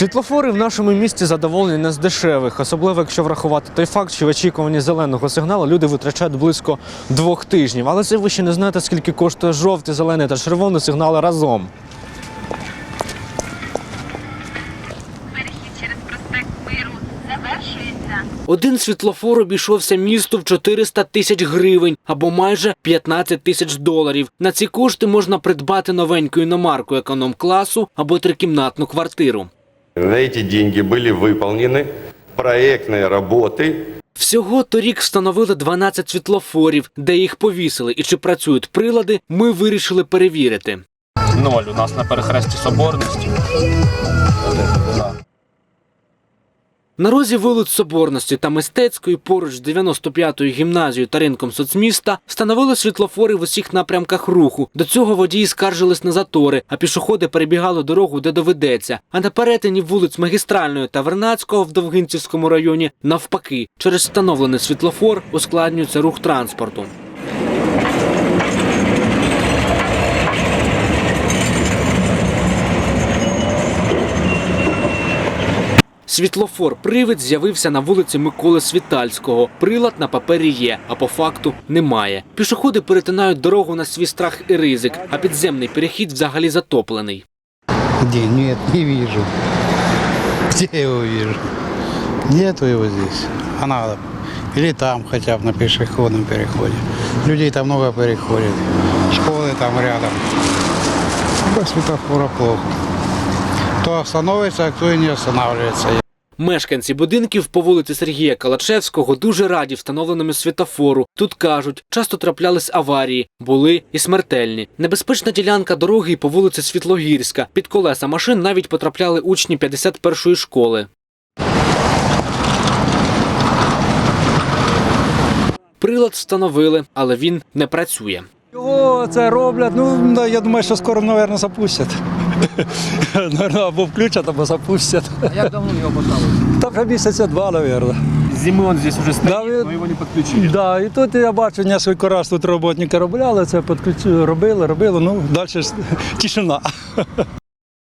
Світлофори в нашому місті задоволені не з дешевих, особливо якщо врахувати той факт, що в очікуванні зеленого сигналу люди витрачають близько двох тижнів. Але це ви ще не знаєте, скільки коштує жовтий, зелений та червоний сигнали разом. Перехід через проспект Миру завершується. Один світлофор обійшовся місту в 400 тисяч гривень або майже 15 тисяч доларів. На ці кошти можна придбати новеньку іномарку економ-класу або трикімнатну квартиру. На эти деньги были выполнены проектные работы Всього торік встановили 12 світлофорів, де їх повісили і чи працюють прилади, ми вирішили перевірити. Ноль у нас на перехресті соборності. На розі вулиць Соборності та Мистецької поруч з 95-ю гімназією та ринком соцміста встановили світлофори в усіх напрямках руху. До цього водії скаржились на затори, а пішоходи перебігали дорогу, де доведеться. А на перетині вулиць Магістральної та Вернадського в Довгинцівському районі навпаки, через встановлений світлофор ускладнюється рух транспорту. Світлофор привид з'явився на вулиці Миколи Світальського. Прилад на папері є, а по факту немає. Пішоходи перетинають дорогу на свій страх і ризик, а підземний перехід взагалі затоплений. Где? Нет, не вижу. Где я его вижу? Нету его здесь. А надо. Или там хотя бы на пешеходном переходе. Людей там много переходит. Школы там рядом. Без светофора плохо. Кто остановится, а кто и не останавливается. Мешканці будинків по вулиці Сергія Калачевського дуже раді встановленому світофору. Тут кажуть, часто траплялись аварії, були і смертельні. Небезпечна ділянка дороги і по вулиці Світлогірська. Під колеса машин навіть потрапляли учні 51-ї школи. Прилад встановили, але він не працює. Його це роблять. Ну я думаю, що скоро, мабуть, запустять. Наверно, або включать, або запустять. А як давно його поставили? Та вже місяця два, мабуть. Зими он здесь уже стоит, Да, ви- но его не подключили. Да, і тут я бачу, кілька разів тут роботники робляли, це підключили, робили, робили. Ну, далі ж тишина.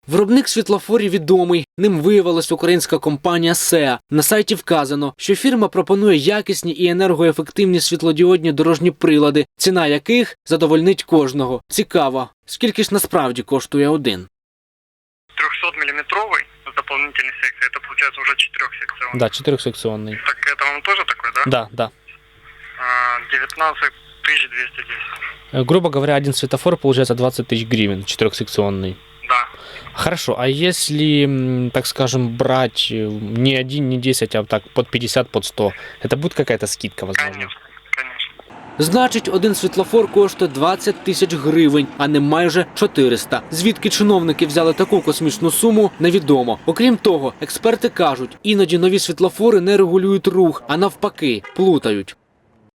Виробник світлофорів відомий. Ним виявилась українська компанія SEA. На сайті вказано, що фірма пропонує якісні і енергоефективні світлодіодні дорожні прилади, ціна яких задовольнить кожного. Цікаво, скільки ж насправді коштує один. 300-миллиметровый с дополнительной секцией. Это получается уже четырехсекционный. Да, чотирьохсекціонний. Так это он тоже такой, да? Да, да. А, 19 210. Э, Грубо говоря, один светофор получается 20 тысяч гривен, четырехсекционный. Да. Хорошо, а если, так скажем, брать э, не один, не 10, а так под 50, под 100, это будет какая-то скидка, возможно? Конечно. Конечно. Значить, один світлофор коштує 20 тисяч гривень, а не майже 400. Звідки чиновники взяли таку космічну суму, невідомо. Окрім того, експерти кажуть, іноді нові світлофори не регулюють рух, а навпаки, плутають.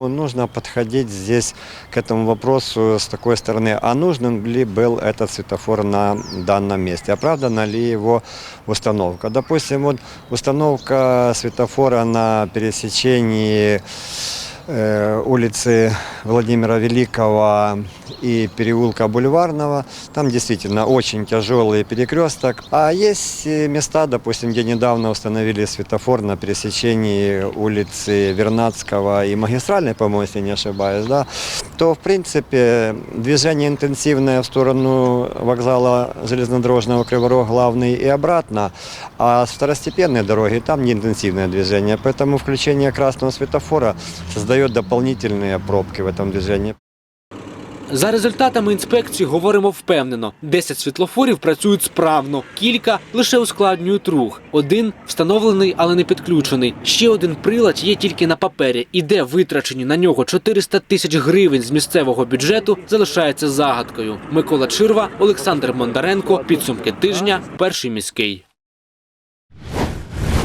Нужно подходить здесь к этому вопросу с такой стороны, а нужен ли был этот светофор на данном месте, оправдана ли его установка. Допустим, вот установка светофора на пересечении э, улицы Владимира Великого и переулка Бульварного. Там действительно очень тяжелый перекресток. А есть э, места, допустим, где недавно установили светофор на пересечении улицы Вернадского и Магистральной, по-моему, если не ошибаюсь, да, то, в принципе, движение интенсивное в сторону вокзала железнодорожного Криворог главный и обратно, а с второстепенной дороги там не интенсивное движение, поэтому включение красного светофора создает дополнительные пробки в этом движении. За результатами інспекції говоримо впевнено: 10 світлофорів працюють справно, кілька лише ускладнюють рух. Один встановлений, але не підключений. Ще один прилад є тільки на папері, і де витрачені на нього 400 тисяч гривень з місцевого бюджету, залишається загадкою. Микола Чирва, Олександр Мондаренко. Підсумки тижня. Перший міський.